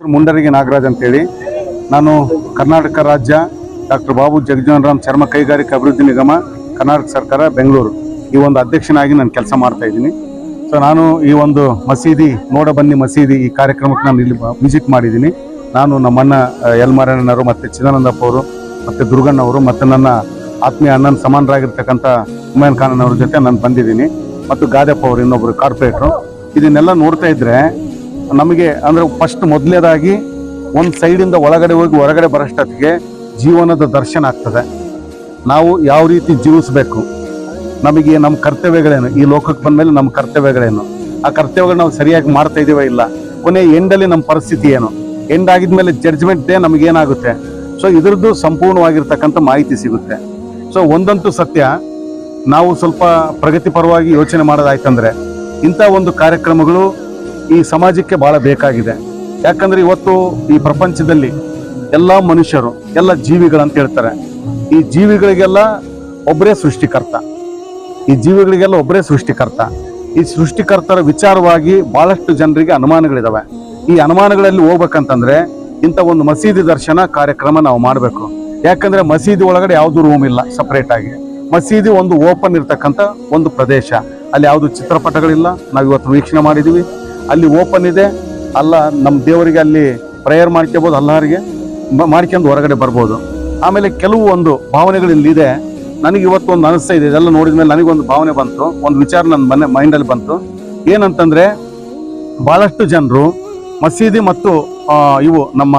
ಮುಂಡರಿಗೆ ನಾಗರಾಜ್ ಅಂತೇಳಿ ನಾನು ಕರ್ನಾಟಕ ರಾಜ್ಯ ಡಾಕ್ಟರ್ ಬಾಬು ಜಗಜೀವನ್ ರಾಮ್ ಚರ್ಮ ಕೈಗಾರಿಕಾ ಅಭಿವೃದ್ಧಿ ನಿಗಮ, ಕರ್ನಾಟಕ ಸರ್ಕಾರ, ಬೆಂಗಳೂರು. ಈ ಒಂದು ಅಧ್ಯಕ್ಷನಾಗಿ ನಾನು ಕೆಲಸ ಮಾಡ್ತಾ ಇದ್ದೀನಿ. ಸೊ ನಾನು ಈ ಒಂದು ಮಸೀದಿ, ನೋಡ ಬನ್ನಿ ಮಸೀದಿ ಈ ಕಾರ್ಯಕ್ರಮಕ್ಕೆ ನಾನು ಇಲ್ಲಿ ವಿಸಿಟ್ ಮಾಡಿದ್ದೀನಿ. ನಾನು ನಮ್ಮಣ್ಣ ಎಲ್ ಮಾರಾಯಣ್ಣನವರು ಮತ್ತು ಚಿದಾನಂದಪ್ಪ ಅವರು ಮತ್ತು ದುರ್ಗಣ್ಣವರು ಮತ್ತು ನನ್ನ ಆತ್ಮೀಯ ಅಣ್ಣನ ಸಮಾನರಾಗಿರ್ತಕ್ಕಂಥ ಹುಮಾಯನ್ ಖಾನ್ ಅವ್ರ ಜೊತೆ ನಾನು ಬಂದಿದ್ದೀನಿ. ಮತ್ತು ಗಾದೆಪ್ಪ ಅವರು ಇನ್ನೊಬ್ಬರು ಕಾರ್ಪೊರೇಟ್ರು. ಇದನ್ನೆಲ್ಲ ನೋಡ್ತಾ ಇದ್ರೆ ನಮಗೆ ಅಂದ್ರೆ ಫಸ್ಟ್ ಮೊದಲನೇದಾಗಿ ಒಂದು ಸೈಡಿಂದ ಒಳಗಡೆ ಹೋಗಿ ಹೊರಗಡೆ ಬರೋಷ್ಟೊತ್ತಿಗೆ ಜೀವನದ ದರ್ಶನ ಆಗ್ತದೆ. ನಾವು ಯಾವ ರೀತಿ ಜೀವಿಸಬೇಕು? ನಮಗೆ ನಮ್ಮ ಕರ್ತವ್ಯಗಳೇನು? ಈ ಲೋಕಕ್ಕೆ ಬಂದಮೇಲೆ ನಮ್ಮ ಕರ್ತವ್ಯಗಳೇನು? ಆ ಕರ್ತವ್ಯಗಳು ನಾವು ಸರಿಯಾಗಿ ಮಾಡ್ತಾ ಇದೀವ ಇಲ್ಲ? ಕೊನೆ ಎಂಡಲ್ಲಿ ನಮ್ಮ ಪರಿಸ್ಥಿತಿ ಏನು? ಎಂಡ್ ಆಗಿದ್ಮೇಲೆ ಜಡ್ಜ್ಮೆಂಟ್ ಡೇ ನಮಗೇನಾಗುತ್ತೆ ಸೊ ಇದ್ರದ್ದು ಸಂಪೂರ್ಣವಾಗಿರ್ತಕ್ಕಂಥ ಮಾಹಿತಿ ಸಿಗುತ್ತೆ. ಸೊ ಒಂದಂತೂ ಸತ್ಯ, ನಾವು ಸ್ವಲ್ಪ ಪ್ರಗತಿಪರವಾಗಿ ಯೋಚನೆ ಮಾಡೋದಾಯ್ತಂದರೆ ಇಂಥ ಒಂದು ಕಾರ್ಯಕ್ರಮಗಳು ಈ ಸಮಾಜಕ್ಕೆ ಬಹಳ ಬೇಕಾಗಿದೆ. ಯಾಕಂದ್ರೆ ಇವತ್ತು ಈ ಪ್ರಪಂಚದಲ್ಲಿ ಎಲ್ಲ ಮನುಷ್ಯರು, ಎಲ್ಲ ಜೀವಿಗಳಂತ ಹೇಳ್ತಾರೆ, ಈ ಜೀವಿಗಳಿಗೆಲ್ಲ ಒಬ್ಬರೇ ಸೃಷ್ಟಿಕರ್ತ. ಈ ಜೀವಿಗಳಿಗೆಲ್ಲ ಒಬ್ಬರೇ ಸೃಷ್ಟಿಕರ್ತ. ಈ ಸೃಷ್ಟಿಕರ್ತರ ವಿಚಾರವಾಗಿ ಬಹಳಷ್ಟು ಜನರಿಗೆ ಅನುಮಾನಗಳಿದ್ದಾವೆ ಈ ಅನುಮಾನಗಳಲ್ಲಿ ಹೋಗ್ಬೇಕಂತಂದ್ರೆ ಇಂಥ ಒಂದು ಮಸೀದಿ ದರ್ಶನ ಕಾರ್ಯಕ್ರಮ ನಾವು ಮಾಡಬೇಕು. ಯಾಕಂದ್ರೆ ಮಸೀದಿ ಒಳಗಡೆ ಯಾವುದು ರೂಮ್ ಇಲ್ಲ ಸಪ್ರೇಟ್ ಆಗಿ. ಮಸೀದಿ ಒಂದು ಓಪನ್ ಇರ್ತಕ್ಕಂಥ ಒಂದು ಪ್ರದೇಶ. ಅಲ್ಲಿ ಯಾವುದು ಚಿತ್ರಪಟಗಳಿಲ್ಲ ನಾವು ಇವತ್ತು ವೀಕ್ಷಣೆ ಮಾಡಿದೀವಿ. ಅಲ್ಲಿ ಓಪನ್ ಇದೆ. ಅಲ್ಲ ನಮ್ಮ ದೇವರಿಗೆ ಅಲ್ಲಿ ಪ್ರೇಯರ್ ಮಾಡ್ಕೋಬೋದು, ಅಲ್ಲಾರಿಗೆ ಮಾಡ್ಕೊಂಡು ಹೊರಗಡೆ ಬರ್ಬೋದು. ಆಮೇಲೆ ಕೆಲವು ಒಂದು ಭಾವನೆಗಳು ಇಲ್ಲಿದೆ ನನಗೆ ಇವತ್ತು ಒಂದು ಅನಿಸ್ತಾ ಇದೆ. ಇದೆಲ್ಲ ನೋಡಿದ ಮೇಲೆ ನನಗೊಂದು ಭಾವನೆ ಬಂತು. ಒಂದು ವಿಚಾರ ನನ್ನ ಮನೆ, ಮೈಂಡಲ್ಲಿ ಬಂತು. ಏನಂತಂದರೆ ಭಾಳಷ್ಟು ಜನರು ಮಸೀದಿ ಮತ್ತು ಇವು ನಮ್ಮ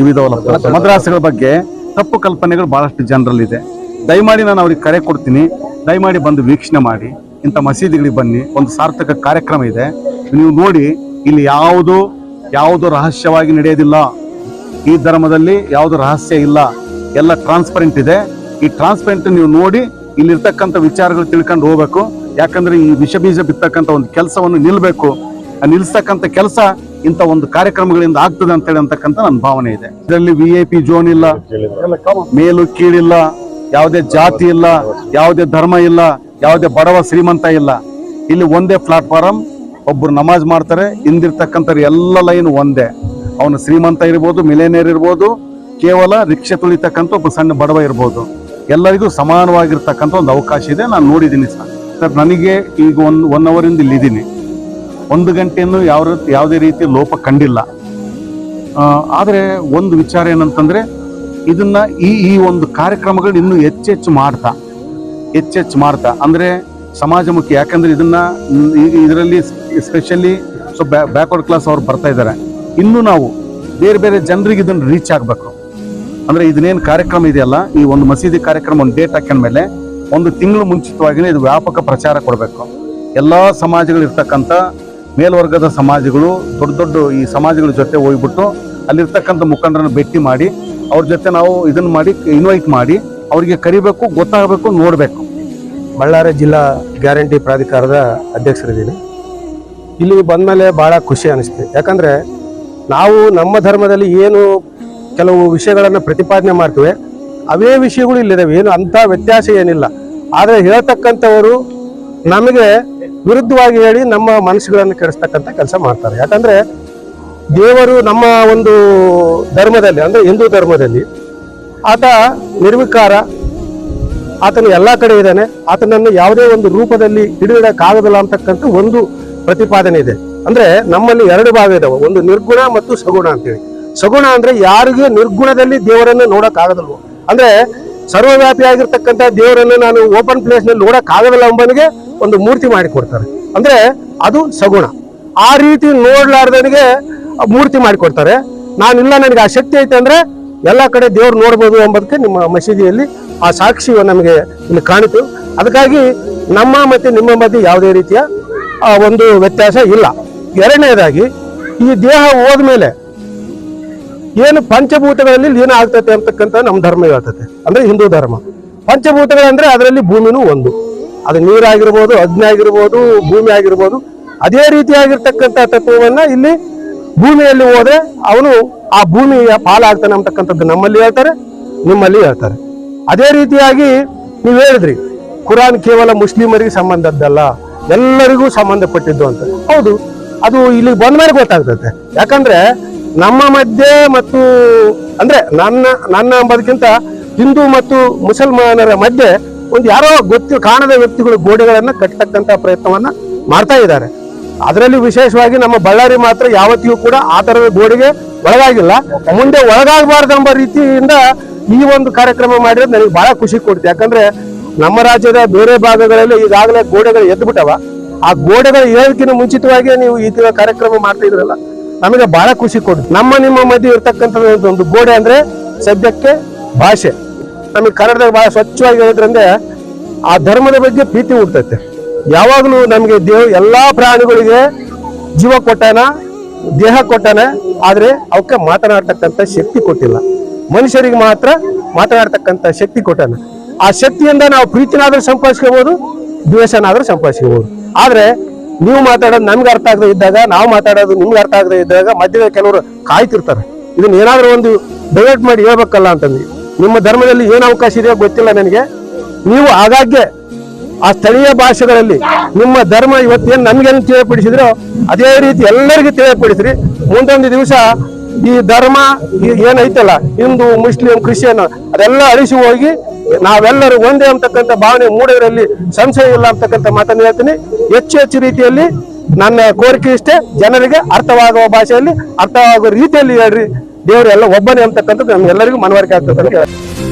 ಇವಿದಾವಲ್ಲ ಮದ್ರಾಸುಗಳ ಬಗ್ಗೆ ತಪ್ಪು ಕಲ್ಪನೆಗಳು ಭಾಳಷ್ಟು ಜನರಲ್ಲಿದೆ. ದಯಮಾಡಿ ನಾನು ಅವ್ರಿಗೆ ಕರೆ ಕೊಡ್ತೀನಿ. ದಯಮಾಡಿ ಬಂದು ವೀಕ್ಷಣೆ ಮಾಡಿ. ಇಂಥ ಮಸೀದಿಗಳಿಗೆ ಬನ್ನಿ. ಒಂದು ಸಾರ್ಥಕ ಕಾರ್ಯಕ್ರಮ ಇದೆ. ನೀವು ನೋಡಿ ಇಲ್ಲಿ ಯಾವುದು ಯಾವುದು ರಹಸ್ಯವಾಗಿ ನಡೆಯೋದಿಲ್ಲ. ಈ ಧರ್ಮದಲ್ಲಿ ಯಾವುದು ರಹಸ್ಯ ಇಲ್ಲ. ಎಲ್ಲ ಟ್ರಾನ್ಸ್ಪರೆಂಟ್ ಇದೆ. ಈ ಟ್ರಾನ್ಸ್ಪರೆಂಟ್ ನೀವು ನೋಡಿ ಇಲ್ಲಿರ್ತಕ್ಕಂಥ ವಿಚಾರಗಳು ತಿಳ್ಕೊಂಡು ಹೋಗ್ಬೇಕು. ಯಾಕಂದ್ರೆ ಈ ವಿಷ ಬೀಜ ಬಿತ್ತಕ್ಕಂಥ ಒಂದು ಕೆಲಸವನ್ನು ನಿಲ್ಲಬೇಕು ನಿಲ್ಲಿಸ್ತಕ್ಕಂಥ ನಿಲ್ಸ್ತಕ್ಕಂಥ ಕೆಲಸ ಇಂಥ ಒಂದು ಕಾರ್ಯಕ್ರಮಗಳಿಂದ ಆಗ್ತದೆ ಅಂತೇಳಿ ಅಂತಕ್ಕಂಥ ನನ್ನ ಭಾವನೆ ಇದೆ. ಇದರಲ್ಲಿ ವಿ ಐ ಪಿ ಜೋನ್ ಇಲ್ಲ. ಮೇಲು ಕೀಳಿಲ್ಲ. ಯಾವುದೇ ಜಾತಿ ಇಲ್ಲ. ಯಾವುದೇ ಧರ್ಮ ಇಲ್ಲ. ಯಾವುದೇ ಬಡವ ಶ್ರೀಮಂತ ಇಲ್ಲ. ಇಲ್ಲಿ ಒಂದೇ ಪ್ಲಾಟ್ಫಾರಂ ಒಬ್ಬರು ನಮಾಜ್ ಮಾಡ್ತಾರೆ ಹಿಂದಿರ್ತಕ್ಕಂಥ ಎಲ್ಲ ಲೈನ್ ಒಂದೇ. ಅವನು ಶ್ರೀಮಂತ ಇರ್ಬೋದು ಮಿಲೇನಿಯರ್ ಇರ್ಬೋದು, ಕೇವಲ ರಿಕ್ಷೆ ತುಳಿತಕ್ಕಂಥ ಒಬ್ಬ ಸಣ್ಣ ಬಡವ ಇರ್ಬೋದು. ಎಲ್ಲರಿಗೂ ಸಮಾನವಾಗಿರ್ತಕ್ಕಂಥ ಒಂದು ಅವಕಾಶ ಇದೆ. ನಾನು ನೋಡಿದ್ದೀನಿ ಸರ್. ಸರ್, ನನಗೆ ಈಗ ಒಂದು ಒನ್ ಅವರಿಂದ ಇಲ್ಲಿ ಇದ್ದೀನಿ. ಒಂದು ಗಂಟೆಯನ್ನು ಯಾವ ಯಾವುದೇ ರೀತಿ ಲೋಪ ಕಂಡಿಲ್ಲ. ಆದರೆ ಒಂದು ವಿಚಾರ ಏನಂತಂದರೆ, ಇದನ್ನು ಈ ಈ ಒಂದು ಕಾರ್ಯಕ್ರಮಗಳು ಇನ್ನೂ ಹೆಚ್ಚೆಚ್ಚು ಮಾಡ್ತಾ. ಹೆಚ್ಚೆಚ್ಚು ಮಾಡ್ತಾ, ಅಂದ್ರೆ ಸಮಾಜಮುಖಿ, ಯಾಕಂದ್ರೆ ಇದನ್ನ ಇದರಲ್ಲಿ ಸ್ಪೆಷಲಿ ಸೊ ಬ್ಯಾಕ್ವರ್ಡ್ ಕ್ಲಾಸ್ ಅವ್ರು ಬರ್ತಾ ಇದ್ದಾರೆ ಇನ್ನು ನಾವು ಬೇರೆ ಬೇರೆ ಜನರಿಗೆ ಇದನ್ನ ರೀಚ್ ಆಗಬೇಕು. ಅಂದ್ರೆ ಇದನ್ನೇನು ಕಾರ್ಯಕ್ರಮ ಇದೆಯಲ್ಲ, ಈ ಒಂದು ಮಸೀದಿ ಕಾರ್ಯಕ್ರಮ ಒಂದು ಡೇಟ್ ಹಾಕೊಂಡ್ಮೇಲೆ ಒಂದು ತಿಂಗಳು ಮುಂಚಿತವಾಗಿಯೇ ಇದು ವ್ಯಾಪಕ ಪ್ರಚಾರ ಕೊಡಬೇಕು. ಎಲ್ಲ ಸಮಾಜಗಳು ಇರ್ತಕ್ಕಂತ ಮೇಲ್ವರ್ಗದ ಸಮಾಜಗಳು, ದೊಡ್ಡ ದೊಡ್ಡ ಈ ಸಮಾಜಗಳ ಜೊತೆ ಹೋಗ್ಬಿಟ್ಟು ಅಲ್ಲಿರ್ತಕ್ಕಂಥ ಮುಖಂಡರನ್ನು ಭೇಟಿ ಮಾಡಿ, ಅವ್ರ ಜೊತೆ ನಾವು ಇದನ್ನ ಮಾಡಿ ಇನ್ವೈಟ್ ಮಾಡಿ ಅವರಿಗೆ ಕರಿಬೇಕು, ಗೊತ್ತಾಗಬೇಕು, ನೋಡಬೇಕು. ಬಳ್ಳಾರಿ ಜಿಲ್ಲಾ ಗ್ಯಾರಂಟಿ ಪ್ರಾಧಿಕಾರದ ಅಧ್ಯಕ್ಷರಿದ್ದೀನಿ. ಇಲ್ಲಿ ಬಂದಮೇಲೆ ಭಾಳ ಖುಷಿ ಅನಿಸ್ತು ಯಾಕಂದರೆ ನಾವು ನಮ್ಮ ಧರ್ಮದಲ್ಲಿ ಏನು ಕೆಲವು ವಿಷಯಗಳನ್ನು ಪ್ರತಿಪಾದನೆ ಮಾಡ್ತೀವಿ, ಅವೇ ವಿಷಯಗಳು ಇಲ್ಲಿದ್ದಾವೆ ಏನು ಅಂಥ ವ್ಯತ್ಯಾಸ ಏನಿಲ್ಲ. ಆದರೆ ಹೇಳ್ತಕ್ಕಂಥವರು ನಮಗೆ ವಿರುದ್ಧವಾಗಿ ಹೇಳಿ ನಮ್ಮ ಮನಸ್ಸುಗಳನ್ನು ಕೆಡಿಸ್ತಕ್ಕಂಥ ಕೆಲಸ ಮಾಡ್ತಾರೆ. ಯಾಕಂದರೆ ದೇವರು ನಮ್ಮ ಒಂದು ಧರ್ಮದಲ್ಲಿ, ಅಂದರೆ ಹಿಂದೂ ಧರ್ಮದಲ್ಲಿ ಆತ ನಿರ್ವಿಕಾರ, ಆತನು ಎಲ್ಲ ಕಡೆ ಇದ್ದಾನೆ, ಆತನನ್ನು ಯಾವುದೇ ಒಂದು ರೂಪದಲ್ಲಿ ಹಿಡಿದಿಡಕ್ಕಾಗೋದಿಲ್ಲ ಅಂತಕ್ಕಂಥ ಒಂದು ಪ್ರತಿಪಾದನೆ ಇದೆ. ಅಂದ್ರೆ ನಮ್ಮಲ್ಲಿ ಎರಡು ಭಾಗ ಇದಾವೆ, ಒಂದು ನಿರ್ಗುಣ ಮತ್ತು ಸಗುಣ ಅಂತೇಳಿ. ಸಗುಣ ಅಂದ್ರೆ ಯಾರಿಗೂ ನಿರ್ಗುಣದಲ್ಲಿ ದೇವರನ್ನು ನೋಡಕ್ ಆಗದಲ್ವ ಅಂದ್ರೆ ಸರ್ವವ್ಯಾಪಿ ಆಗಿರ್ತಕ್ಕಂಥ ದೇವರನ್ನು ನಾನು ಓಪನ್ ಪ್ಲೇಸ್ನಲ್ಲಿ ನೋಡಕ್ ಆಗೋದಿಲ್ಲ ಎಂಬನಿಗೆ ಒಂದು ಮೂರ್ತಿ ಮಾಡಿ ಕೊಡ್ತಾರೆ ಅಂದ್ರೆ ಅದು ಸಗುಣ. ಆ ರೀತಿ ನೋಡ್ಲಾರ್ದನಿಗೆ ಮೂರ್ತಿ ಮಾಡಿಕೊಡ್ತಾರೆ. ನಾನಿಲ್ಲ, ನನಗೆ ಆ ಶಕ್ತಿ ಐತೆ ಅಂದ್ರೆ ಎಲ್ಲ ಕಡೆ ದೇವ್ರು ನೋಡ್ಬೋದು ಎಂಬುದಕ್ಕೆ ನಿಮ್ಮ ಮಸೀದಿಯಲ್ಲಿ ಆ ಸಾಕ್ಷಿ ನಮಗೆ ಇಲ್ಲಿ ಕಾಣಿತು ಅದಕ್ಕಾಗಿ ನಮ್ಮ ಮತ್ತೆ ನಿಮ್ಮ ಮಧ್ಯೆ ಯಾವುದೇ ರೀತಿಯ ಒಂದು ವ್ಯತ್ಯಾಸ ಇಲ್ಲ. ಎರಡನೇದಾಗಿ, ಈ ದೇಹ ಹೋದ್ಮೇಲೆ ಏನು ಪಂಚಭೂತಗಳಲ್ಲಿ ಲೀನ ಆಗ್ತೈತೆ ಅಂತಕ್ಕಂಥ ನಮ್ಮ ಧರ್ಮ ಹೇಳ್ತತೆ ಅಂದ್ರೆ ಹಿಂದೂ ಧರ್ಮ. ಪಂಚಭೂತಗಳಂದರೆ ಅದರಲ್ಲಿ ಭೂಮಿನೂ ಒಂದು. ಅದು ನೀರಾಗಿರ್ಬೋದು, ಅಗ್ನಿ ಆಗಿರ್ಬೋದು, ಭೂಮಿ ಆಗಿರ್ಬೋದು, ಅದೇ ರೀತಿಯಾಗಿರ್ತಕ್ಕಂಥ ತತ್ವವನ್ನ ಇಲ್ಲಿ ಭೂಮಿಯಲ್ಲಿ ಹೋದರೆ ಅವನು ಆ ಭೂಮಿಯ ಪಾಲಾಗ್ತಾನೆ ಅಂತಕ್ಕಂಥದ್ದು ನಮ್ಮಲ್ಲಿ ಹೇಳ್ತಾರೆ, ನಿಮ್ಮಲ್ಲಿ ಹೇಳ್ತಾರೆ. ಅದೇ ರೀತಿಯಾಗಿ ನೀವು ಹೇಳಿದ್ರಿ, ಕುರಾನ್ ಕೇವಲ ಮುಸ್ಲಿಮರಿಗೆ ಸಂಬಂಧದ್ದಲ್ಲ, ಎಲ್ಲರಿಗೂ ಸಂಬಂಧಪಟ್ಟಿದ್ದು ಅಂತ. ಹೌದು, ಅದು ಇಲ್ಲಿ ಬಂದ ಮೇಲೆ ಗೊತ್ತಾಗ್ತದೆ. ಯಾಕಂದ್ರೆ ನಮ್ಮ ಮಧ್ಯೆ ಮತ್ತು, ಅಂದ್ರೆ ನನ್ನ ನನ್ನ ಅಂಬೋದಕ್ಕಿಂತ ಹಿಂದೂ ಮತ್ತು ಮುಸಲ್ಮಾನರ ಮಧ್ಯೆ ಒಂದು ಯಾರೋ ಗೊತ್ತು, ಕಾಣದ ವ್ಯಕ್ತಿಗಳು ಗೋಡೆಗಳನ್ನ ಕಟ್ಟತಕ್ಕಂತ ಪ್ರಯತ್ನವನ್ನ ಮಾಡ್ತಾ ಇದ್ದಾರೆ. ಅದರಲ್ಲಿ ವಿಶೇಷವಾಗಿ ನಮ್ಮ ಬಳ್ಳಾರಿ ಮಾತ್ರ ಯಾವತ್ತಿಗೂ ಕೂಡ ಆ ತರದ ಗೋಡೆಗೆ ಒಳಗಾಗಿಲ್ಲ. ಮುಂದೆ ಒಳಗಾಗಬಾರ್ದೆಂಬ ರೀತಿಯಿಂದ ಈ ಒಂದು ಕಾರ್ಯಕ್ರಮ ಮಾಡಿದ್ರೆ ನನಗೆ ಬಹಳ ಖುಷಿ ಕೊಡುತ್ತೆ ಯಾಕಂದ್ರೆ ನಮ್ಮ ರಾಜ್ಯದ ಬೇರೆ ಭಾಗಗಳಲ್ಲಿ ಈಗಾಗಲೇ ಗೋಡೆಗಳು ಎದ್ದು ಬಿಟ್ಟವ ಆ ಗೋಡೆಗಳು ಏಳಕ್ಕಿಂತ ಮುಂಚಿತವಾಗಿ ನೀವು ಈ ತರ ಕಾರ್ಯಕ್ರಮ ಮಾಡ್ತಾ ಇದ್ರಲ್ಲ, ನಮಗೆ ಬಹಳ ಖುಷಿ ಕೊಡುತ್ತೆ ನಮ್ಮ ನಿಮ್ಮ ಮಧ್ಯೆ ಇರ್ತಕ್ಕಂಥ ಒಂದು ಗೋಡೆ ಅಂದ್ರೆ ಸದ್ಯಕ್ಕೆ ಭಾಷೆ. ನಮಗೆ ಕನ್ನಡದಾಗ ಬಹಳ ಸ್ವಚ್ಛವಾಗಿ ಹೇಳಿದ್ರಂದ್ರೆ ಆ ಧರ್ಮದ ಬಗ್ಗೆ ಪ್ರೀತಿ ಹುಡ್ತೈತೆ ಯಾವಾಗಲೂ ನಮಗೆ ದೇವ್ ಎಲ್ಲ ಪ್ರಾಣಿಗಳಿಗೆ ಜೀವ ಕೊಟ್ಟಾನ, ದೇಹ ಕೊಟ್ಟಾನ, ಆದರೆ ಅವಕ್ಕೆ ಮಾತನಾಡ್ತಕ್ಕಂಥ ಶಕ್ತಿ ಕೊಟ್ಟಿಲ್ಲ. ಮನುಷ್ಯರಿಗೆ ಮಾತ್ರ ಮಾತನಾಡ್ತಕ್ಕಂಥ ಶಕ್ತಿ ಕೊಟ್ಟಾನ. ಆ ಶಕ್ತಿಯಿಂದ ನಾವು ಪ್ರೀತಿನಾದ್ರೂ ಸಂಪಾದಿಸ್ಕೋಬಹುದು ದ್ವೇಷನಾದ್ರೂ ಸಂಪಾದಿಸ್ಕೋಬಹುದು ಆದರೆ ನೀವು ಮಾತಾಡೋದು ನಮ್ಗೆ ಅರ್ಥ ಆಗದೆ ಇದ್ದಾಗ, ನಾವು ಮಾತಾಡೋದು ನಿಮ್ಗೆ ಅರ್ಥ ಆಗದೆ ಇದ್ದಾಗ ಮಧ್ಯದ ಕೆಲವರು ಕಾಯ್ತಿರ್ತಾರೆ. ಇದನ್ನ ಏನಾದರೂ ಒಂದು ಡೈವರ್ಟ್ ಮಾಡಿ ಹೇಳ್ಬೇಕಲ್ಲ ಅಂತಂದು ನಿಮ್ಮ ಧರ್ಮದಲ್ಲಿ ಏನು ಅವಕಾಶ ಇದೆಯೋ ಗೊತ್ತಿಲ್ಲ ನನಗೆ. ನೀವು ಆಗಾಗ್ಗೆ ಆ ಸ್ಥಳೀಯ ಭಾಷೆಗಳಲ್ಲಿ ನಿಮ್ಮ ಧರ್ಮ ಇವತ್ತೇನು ನಮ್ಗೇನು ತಿಳಿಯಪಡಿಸಿದ್ರು ಅದೇ ರೀತಿ ಎಲ್ಲರಿಗೂ ತಿಳಿಯಪಡಿಸ್ರಿ. ಮುಂದೊಂದು ದಿವಸ ಈ ಧರ್ಮ ಏನೈತಲ್ಲ, ಹಿಂದೂ, ಮುಸ್ಲಿಂ, ಕ್ರಿಶ್ಚಿಯನ್ ಅದೆಲ್ಲ ಅಳಿಸಿ ಹೋಗಿ ನಾವೆಲ್ಲರೂ ಒಂದೇ ಅಂತಕ್ಕಂಥ ಭಾವನೆ ಮೂಡೋದ್ರಲ್ಲಿ ಸಂಶಯ ಇಲ್ಲ ಅಂತಕ್ಕಂಥ ಮಾತನ್ನು ಹೇಳ್ತೀನಿ. ಹೆಚ್ಚು ಹೆಚ್ಚು ರೀತಿಯಲ್ಲಿ ನನ್ನ ಕೋರಿಕೆ ಇಷ್ಟೇ, ಜನರಿಗೆ ಅರ್ಥವಾಗುವ ಭಾಷೆಯಲ್ಲಿ, ಅರ್ಥವಾಗುವ ರೀತಿಯಲ್ಲಿ ಹೇಳ್ರಿ. ದೇವರು ಎಲ್ಲ ಒಬ್ಬನೇ ಅಂತಕ್ಕಂಥದ್ದು ನಮ್ಗೆಲ್ಲರಿಗೂ ಮನವರಿಕೆ ಆಗ್ತದೆ ಅಂತ